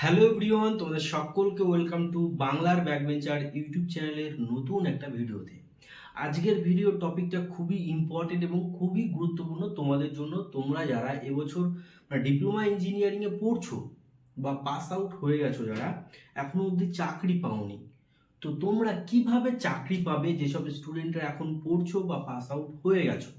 Hello everyone, তোমাদের সকলকে welcome to বাংলার ব্যাকবেঞ্চার ইউটিউব চ্যানেলের নতুন একটা ভিডিওতে। আজকের ভিডিও টপিকটা খুবই ইম্পর্টেন্ট এবং খুবই গুরুত্বপূর্ণ তোমাদের জন্য। তোমরা যারা এবছর ডিপ্লোমা ইঞ্জিনিয়ারিংয়ে পড়ছো বা পাস আউট হয়ে গেছো যারা, এখনও অবধি চাকরি পাওনি। তো তোমরা কীভাবে চাকরি পাবে যেসব স্টুডেন্টরা এখন পড়ছো বা পাস আউট হয়ে গেছো?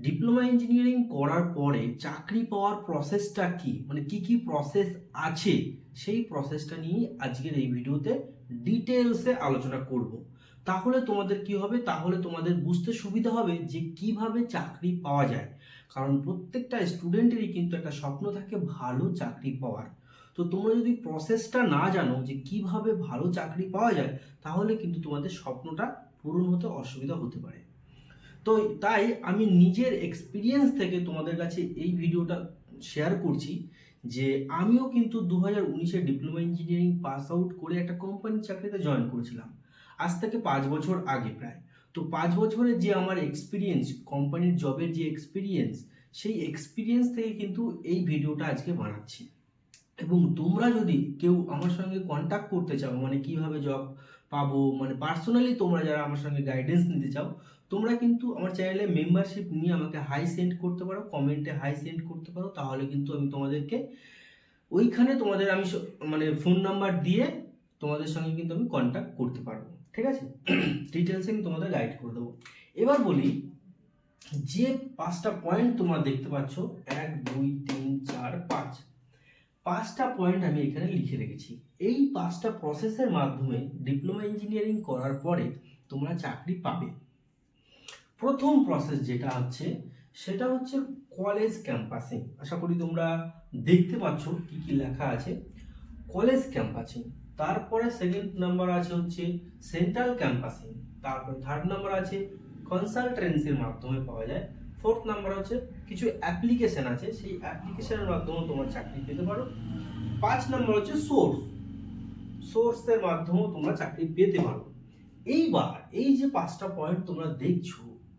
ডিপ্লোমা ইঞ্জিনিয়ারিং করার পরে চাকরি পাওয়ার প্রসেসটা কি? মানে কি কি প্রসেস আছে? সেই প্রসেসটা নিয়ে আজকের এই ভিডিওতে ডিটেলসে আলোচনা করব। তাহলে তোমাদের কি হবে? তাহলে তোমাদের বুঝতে সুবিধা হবে যে কীভাবে চাকরি পাওয়া যায়। কারণ প্রত্যেকটা স্টুডেন্টেরই কিন্তু একটা স্বপ্ন থাকে ভালো চাকরি পাওয়ার। তো তোমরা যদি প্রসেসটা না জানো যে কীভাবে ভালো চাকরি পাওয়া যায়, তাহলে কিন্তু তোমাদের স্বপ্নটা পূরণ হতে অসুবিধা হতে পারে। তো তাই আমি নিজের এক্সপিরিয়েন্স থেকে তোমাদের কাছে এই ভিডিওটা শেয়ার করছি যে আমিও কিন্তু দু হাজার উনিশে ডিপ্লোমা ইঞ্জিনিয়ারিং পাস আউট করে একটা কোম্পানির চাকরিতে জয়েন করেছিলাম। আজ থেকে পাঁচ বছর আগে প্রায়। তো পাঁচ বছরের যে আমার এক্সপিরিয়েন্স কোম্পানির জবের যে এক্সপিরিয়েন্স সেই এক্সপিরিয়েন্স থেকে কিন্তু এই ভিডিওটা আজকে বানাচ্ছি। এবং তোমরা যদি কেউ আমার সঙ্গে কন্ট্যাক্ট করতে চাও মানে কীভাবে জব পাবো মানে পার্সোনালি তোমরা যারা আমার সঙ্গে গাইডেন্স নিতে চাও তোমরা কিন্তু আমার চ্যানেলে মেম্বারশিপ নিয়ে আমাকে হাই সেন্ড করতে পারো কমেন্টে হাই সেন্ড করতে পারো, তাহলে কিন্তু আমি তোমাদেরকে ওইখানে তোমাদের আমি মানে ফোন নাম্বার দিয়ে তোমাদের সঙ্গে কিন্তু আমি কন্ট্যাক্ট করতে পারব, ঠিক আছে? ডিটেলসে আমি তোমাদের গাইড করে দেবো। এবার বলি, যে পাঁচটা পয়েন্ট তোমরা দেখতে পাচ্ছ, এক, দুই, তিন, চার, পাঁচ, পাঁচটা পয়েন্ট আমি এখানে লিখে রেখেছি। এই পাঁচটা প্রসেসের মাধ্যমে ডিপ্লোমা ইঞ্জিনিয়ারিং করার পরে তোমরা চাকরি পাবে। প্রথম প্রসেস যেটা হচ্ছে, সেটা হচ্ছে কলেজ ক্যাম্পাসিং আশা করি তোমরা দেখতে পাচ্ছ কি কি লেখা আছে। কলেজ ক্যাম্পাসিং তারপরে সেকেন্ড নাম্বার আছে হচ্ছে সেন্ট্রাল ক্যাম্পাসিং তারপরে থার্ড নাম্বার আছে কনসালটেন্সির মাধ্যমে পাওয়া যায়। ফোর্থ নাম্বার হচ্ছে কিছু অ্যাপ্লিকেশন আছে। সেই অ্যাপ্লিকেশনের মাধ্যমে তোমরা চাকরি পেতে পারো। পাঁচ নাম্বার হচ্ছে সোর্স সোর্সের মাধ্যমেও তোমরা চাকরি পেতে পারো। এইবার এই যে পাঁচটা পয়েন্ট তোমরা দেখছ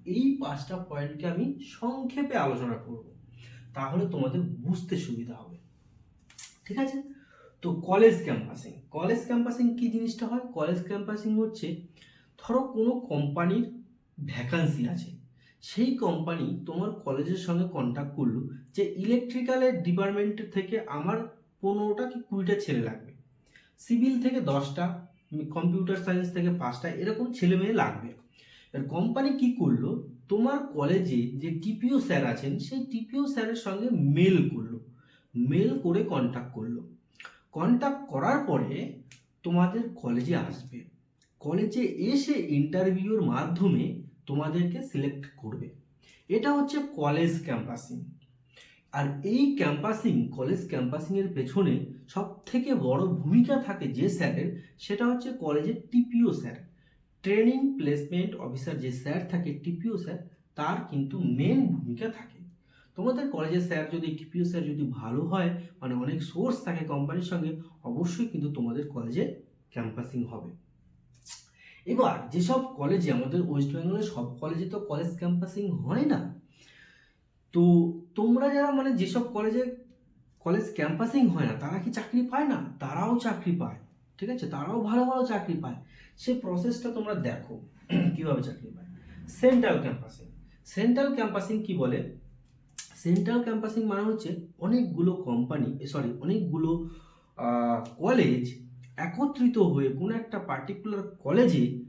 এই পাঁচটা পয়েন্টকে আমি সংক্ষেপে আলোচনা করব। তাহলে তোমাদের বুঝতে সুবিধা হবে। ঠিক আছে? তো কলেজ ক্যাম্পাসিং কলেজ ক্যাম্পাসিং কি জিনিসটা হয়? কলেজ ক্যাম্পাসিং হচ্ছে, ধরো কোনো কোম্পানির ভ্যাকান্সি আছে। সেই কোম্পানি তোমার কলেজের সঙ্গে কন্ট্যাক্ট করল যে ইলেকট্রিক্যালের ডিপার্টমেন্ট থেকে আমার পনেরোটা কি কুড়িটা ছেলে লাগবে। সিভিল থেকে দশটা কম্পিউটার সায়েন্স থেকে পাঁচটা, এরকম ছেলে মেয়ে লাগবে। এবার কোম্পানি কি করল? তোমার কলেজে যে টিপিও স্যার আছেন, সেই টিপিও স্যারের সঙ্গে মেল করল। মেল করে কন্ট্যাক্ট করল। কন্ট্যাক্ট করার পরে তোমাদের কলেজে আসবে। কলেজে এসে ইন্টারভিউর মাধ্যমে তোমাদেরকে সিলেক্ট করবে। এটা হচ্ছে কলেজ ক্যাম্পাসিং আর এই ক্যাম্পাসিং কলেজ ক্যাম্পাসিংয়ের পেছনে সব থেকে বড় ভূমিকা থাকে যে স্যারের সেটা হচ্ছে কলেজের TPO sir training placement officer যে স্যার থাকে, টিপিও স্যার, তার কিন্তু মেন ভূমিকা থাকে। তোমাদের কলেজের স্যার যদি, টিপিও স্যার যদি ভালো হয় মানে অনেক সোর্স থাকে কোম্পানির সঙ্গে, অবশ্যই কিন্তু তোমাদের কলেজে ক্যাম্পাসিং হবে। এবার, যেসব কলেজে আমাদের ওয়েস্ট বেঙ্গলের সব কলেজে তো কলেজ ক্যাম্পাসিং হয় না। তো তোমরা যারা মানে যেসব কলেজে কলেজ ক্যাম্পাসিং হয় না, তারা কি চাকরি পায় না? তারাও চাকরি পায়। ঠিক আছে? তারাও ভালো ভালো চাকরি পায়। সে প্রসেসটা তোমরা দেখো। কীভাবে চাকরি পায়? সেন্ট্রাল ক্যাম্পাসিং সেন্ট্রাল ক্যাম্পাসিং কি বলে? সেন্ট্রাল ক্যাম্পাসিং মানে হচ্ছে অনেকগুলো কোম্পানি সরি অনেকগুলো কলেজ একত্রিত হয়ে কোনো একটা পার্টিকুলার কলেজে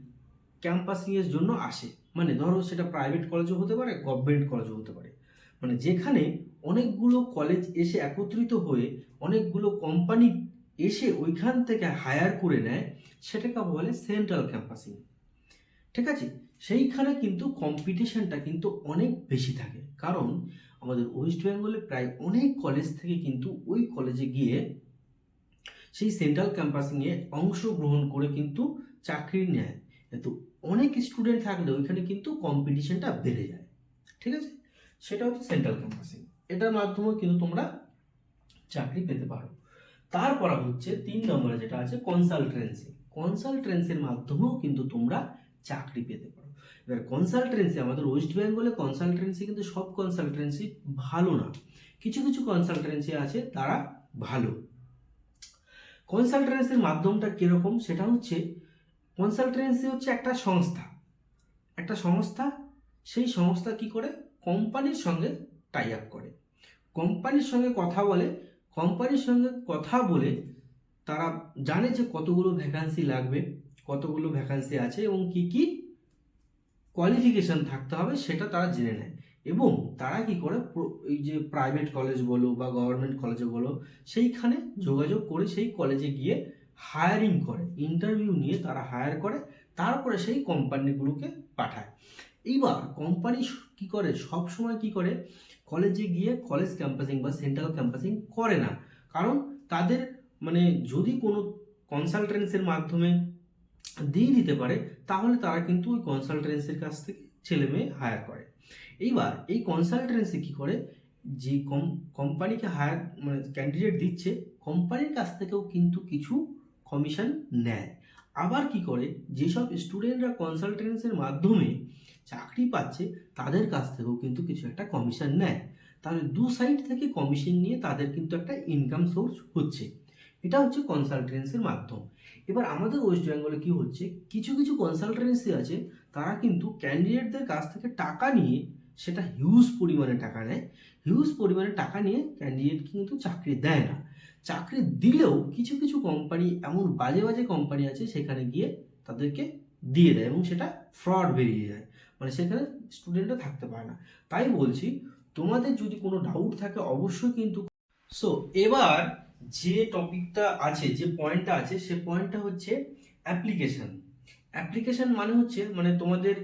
ক্যাম্পাসিংয়ের জন্য আসে। মানে ধরো সেটা প্রাইভেট কলেজও হতে পারে গভর্নমেন্ট কলেজও হতে পারে। মানে যেখানে অনেকগুলো কলেজ এসে একত্রিত হয়ে অনেকগুলো কোম্পানি এসে ওইখান থেকে হায়ার করে নেয়, সেটাকে বলে সেন্ট্রাল ক্যাম্পাসিং ঠিক আছে? সেইখানে কিন্তু কম্পিটিশনটা কিন্তু অনেক বেশি থাকে। কারণ আমাদের ওয়েস্ট বেঙ্গলে প্রায় অনেক কলেজ থেকে কিন্তু ওই কলেজে গিয়ে সেই সেন্ট্রাল ক্যাম্পাসিংয়ে অংশগ্রহণ করে কিন্তু চাকরি নেয়। কিন্তু অনেক স্টুডেন্ট থাকলে ওইখানে কিন্তু কম্পিটিশনটা বেড়ে যায়। ঠিক আছে? সেটা হচ্ছে সেন্ট্রাল ক্যাম্পাসিং এটার মাধ্যমেও কিন্তু তোমরা চাকরি পেতে পারো। তারপর হচ্ছে তিন নম্বরে যেটা আছে কনসালটেন্সি কনসালটেন্সির মাধ্যমেও কিন্তু তোমরা চাকরি পেতে পারো। এবার কনসালটেন্সি আমাদের ওয়েস্ট বেঙ্গলে কনসালটেন্সি কিন্তু সব কনসালটেন্সি ভালো না। কিছু কিছু কনসালটেন্সি আছে তারা ভালো। কনসালটেন্সির মাধ্যমটা কীরকম? সেটা হচ্ছে কনসালটেন্সি হচ্ছে একটা সংস্থা। একটা সংস্থা, সেই সংস্থা কি করে? কোম্পানির সঙ্গে টাই আপ করে। কোম্পানির সঙ্গে কথা বলে কোম্পানির সঙ্গে কথা বলে তারা জানে যে কতগুলো ভ্যাকান্সি লাগবে, কতগুলো ভ্যাকান্সি আছে এবং কি কি কোয়ালিফিকেশন থাকতে হবে সেটা তারা জেনে নেয়। এবং তারা কি করে? এই যে প্রাইভেট কলেজ বলো বা গভর্নমেন্ট কলেজে বলো, সেইখানে যোগাযোগ করে সেই কলেজে গিয়ে হায়ারিং করে। ইন্টারভিউ নিয়ে তারা হায়ার করে, তারপরে সেই কোম্পানিগুলোকে পাঠায়। এইবার কোম্পানি কি করে? সব সময় কি করে? কলেজে গিয়ে কলেজ ক্যাম্পাসিং বা সেন্ট্রাল ক্যাম্পাসিং করে না। কারণ তাদের মানে যদি কোনো কনসালটেন্সির মাধ্যমে দিয়ে দিতে পারে, তাহলে তারা কিন্তু ওই কনসালটেন্সির কাছ থেকে ছেলে মেয়ে হায়ার করে। এইবার এই কনসালটেন্সি কি করে? যে কম কোম্পানিকে হায়ার মানে ক্যান্ডিডেট দিচ্ছে কোম্পানির কাছ থেকেও কিন্তু কিছু কমিশন নেয়। আবার কি করে? যেসব স্টুডেন্টরা কনসালটেন্সির মাধ্যমে চাকরি পাচ্ছে, তাদের কাছ থেকেও কিন্তু কিছু একটা কমিশন নেয়। তাহলে দু সাইড থেকে কমিশন নিয়ে তাদের কিন্তু একটা ইনকাম সোর্স হচ্ছে। এটা হচ্ছে কনসালটেন্সির মাধ্যম। এবার আমাদের ওয়েস্ট বেঙ্গলে কী হচ্ছে? কিছু কিছু কনসালটেন্সি আছে, তারা কিন্তু ক্যান্ডিডেটদের কাছ থেকে টাকা নিয়ে সেটা হিউজ পরিমাণে টাকা নেয়। হিউজ পরিমাণে টাকা নিয়ে ক্যান্ডিডেট কিন্তু চাকরি দেয় না। চাকরি দিলেও কিছু কিছু কোম্পানি এমন বাজে বাজে কোম্পানি আছে সেখানে গিয়ে তাদেরকে দিয়ে দেয় এবং সেটা ফ্রড বেরিয়ে যায়। মানে সেখানে স্টুডেন্টরা থাকতে পারে না। তাই বলছি, তোমাদের যদি কোনো ডাউট থাকে অবশ্যই কিন্তু সো এবার যে টপিকটা আছে, যে পয়েন্টটা আছে, সে পয়েন্টটা হচ্ছে অ্যাপ্লিকেশন অ্যাপ্লিকেশন মানে হচ্ছে মানে তোমাদের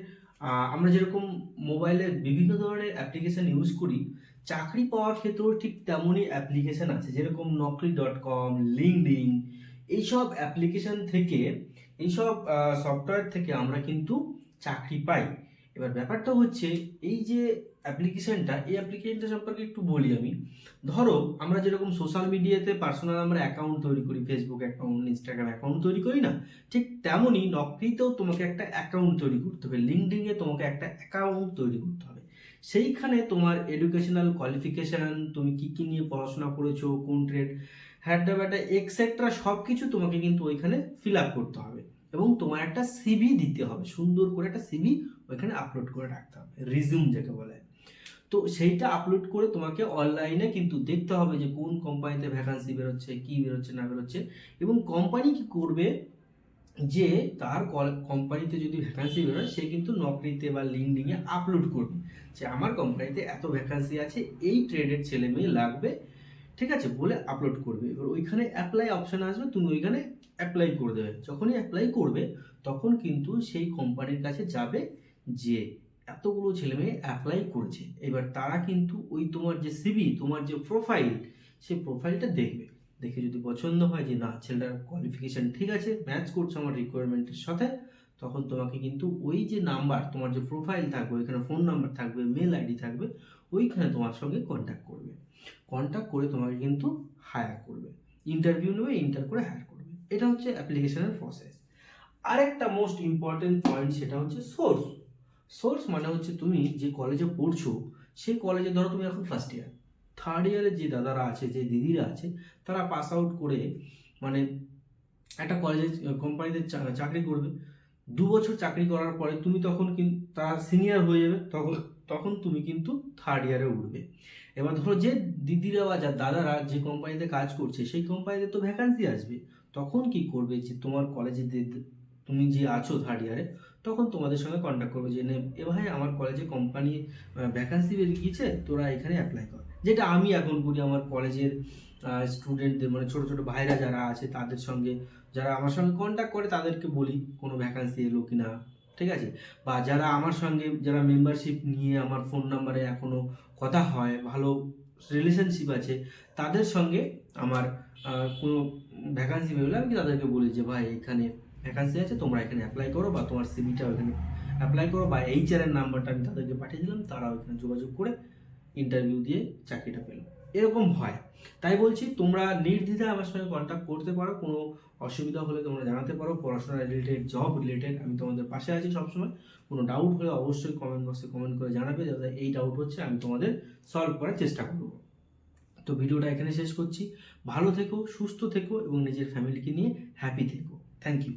আমরা যেরকম মোবাইলের বিভিন্ন ধরনের অ্যাপ্লিকেশান ইউজ করি, চাকরি পাওয়ার ক্ষেত্রেও ঠিক তেমনই অ্যাপ্লিকেশান আছে। যেরকম নকরি ডট কম লিঙ্কডিন এইসব অ্যাপ্লিকেশান থেকে, এইসব সফটওয়্যার থেকে আমরা কিন্তু চাকরি পাই। এবার ব্যাপারটা হচ্ছে, এই যে অ্যাপ্লিকেশনটা এই অ্যাপ্লিকেশনটা সম্পর্কে একটু বলি আমি। ধরো, আমরা যেরকম সোশ্যাল মিডিয়াতে পার্সোনাল আমরা অ্যাকাউন্ট তৈরি করি ফেসবুক অ্যাকাউন্ট ইনস্টাগ্রাম অ্যাকাউন্ট তৈরি করি না? ঠিক তেমনই নকরিতেও তোমাকে একটা অ্যাকাউন্ট তৈরি করতে হবে। লিঙ্কডিনে তোমাকে একটা অ্যাকাউন্ট তৈরি করতে হবে। সেইখানে তোমার এডুকেশনাল কোয়ালিফিকেশান তুমি কি কি নিয়ে পড়াশোনা করেছ, কোন ট্রেড হ্যাডা ব্যাটা এক্সেট্রা সব কিছু তোমাকে কিন্তু ওইখানে ফিল আপ করতে হবে। এবং তোমার একটা সিভি দিতে হবে। সুন্দর করে একটা সিভি ওইখানে আপলোড করে রাখতে হবে। রিজিউম যাকে বলে। তো সেইটা আপলোড করে তোমাকে অনলাইনে কিন্তু দেখতে হবে যে কোন কোম্পানিতে ভ্যাকান্সি বেরোচ্ছে, কি বেরোচ্ছে, না বেরোচ্ছে এবং কোম্পানি কি করবে যে তার কোম্পানিতে যদি ভ্যাকান্সি বেরোয়, সে কিন্তু নকরিতে বা লিঙ্কডিংয়ে আপলোড করবে। যে আমার কোম্পানিতে এত ভ্যাকান্সি আছে, এই ট্রেডের ছেলে মেয়ে লাগবে, ঠিক আছে, বলে আপলোড করবে। এবার ওইখানে অ্যাপ্লাই অপশান আসবে, তুমি ওইখানে অ্যাপ্লাই করে দেবে। যখনই অ্যাপ্লাই করবে, তখন কিন্তু সেই কোম্পানির কাছে যাবে যে এতগুলো ছেলে মেয়ে অ্যাপ্লাই করেছে। এবার তারা কিন্তু ওই তোমার যে সিবি তোমার যে প্রোফাইল সেই প্রোফাইলটা দেখবে। দেখে যদি পছন্দ হয় যে, না, ছেলেটার কোয়ালিফিকেশান ঠিক আছে ম্যাচ করছে আমার রিকোয়ারমেন্টের সাথে, তখন তোমাকে কিন্তু ওই যে নাম্বার তোমার যে প্রোফাইল থাকবে, ওইখানে ফোন নাম্বার থাকবে মেল আইডি থাকবে, ওইখানে তোমার সঙ্গে কন্ট্যাক্ট করবে। কন্ট্যাক্ট করে তোমাকে কিন্তু হায়ার করবে। ইন্টারভিউ নেবে ইন্টার করে হায়ার করবে। এটা হচ্ছে অ্যাপ্লিকেশনের প্রসেস আরেকটা মোস্ট ইম্পর্টেন্ট পয়েন্ট সেটা হচ্ছে সোর্স সোর্স মানে হচ্ছে তুমি যে কলেজে পড়ছো, সেই কলেজে ধরো তুমি এখন ফার্স্ট ইয়ার থার্ড ইয়ারের যে দাদারা আছে, যে দিদিরা আছে, তারা পাস আউট করে মানে একটা কলেজে কোম্পানিতে চাকরি করবে। দু বছর চাকরি করার পরে তুমি তখন কিন্তু তারা সিনিয়র হয়ে যাবে, তখন তখন তুমি কিন্তু থার্ড ইয়ারে উঠবে। এবার ধরো যে দিদিরা বা যা দাদারা যে কোম্পানিতে কাজ করছে, সেই কোম্পানিতে তো ভ্যাকান্সি আসবে। তখন কি করবে যে তোমার কলেজে তুমি যে আছো থার্ড ইয়ারে তখন তোমাদের সঙ্গে কন্ট্যাক্ট করবে যে এ ভাই আমার কলেজে কোম্পানি ভ্যাকান্সি বেরিয়ে গিয়েছে তোরা এখানে অ্যাপ্লাই কর। যেটা আমি এখন করি আমার কলেজের স্টুডেন্টদের মানে ছোটো ছোটো ভাইরা যারা আছে তাদের সঙ্গে, যারা আমার সঙ্গে কন্ট্যাক্ট করে তাদেরকে বলি কোনো ভ্যাকান্সি এলো কি না ঠিক আছে? বা যারা আমার সঙ্গে, যারা মেম্বারশিপ নিয়ে আমার ফোন নাম্বারে এখনও কথা হয়, ভালো রিলেশনশিপ আছে, তাদের সঙ্গে আমার কোনো ভ্যাকান্সি বেরোলে আমি তাদেরকে বলি যে, ভাই এখানে ভ্যাকান্সি আছে, তোমরা এখানে অ্যাপ্লাই করো বা তোমার সিভিটা ওখানে অ্যাপ্লাই করো বা এইচআর এর নাম্বারটা আমি তাদেরকে পাঠিয়ে দিলাম তারা ওখানে যোগাযোগ করে ইন্টারভিউ দিয়ে চাকরিটা পেল। এরকম হয়। তাই বলছি, তোমরা নির্দ্বিধায় আমার সঙ্গে কন্ট্যাক্ট করতে পারো, কোনো অসুবিধা হলে তোমরা জানাতে পারো। পড়াশোনা রিলেটেড জব রিলেটেড আমি তোমাদের পাশে আছি সবসময়। কোনো ডাউট হলে অবশ্যই কমেন্ট বক্সে কমেন্ট করে জানাবে, যাতে এই ডাউট হচ্ছে, আমি তোমাদের সলভ করার চেষ্টা করব। তো ভিডিওটা এখানে শেষ করছি। ভালো থেকো, সুস্থ থেকো এবং নিজের ফ্যামিলিকে নিয়ে হ্যাপি থেকো। Thank you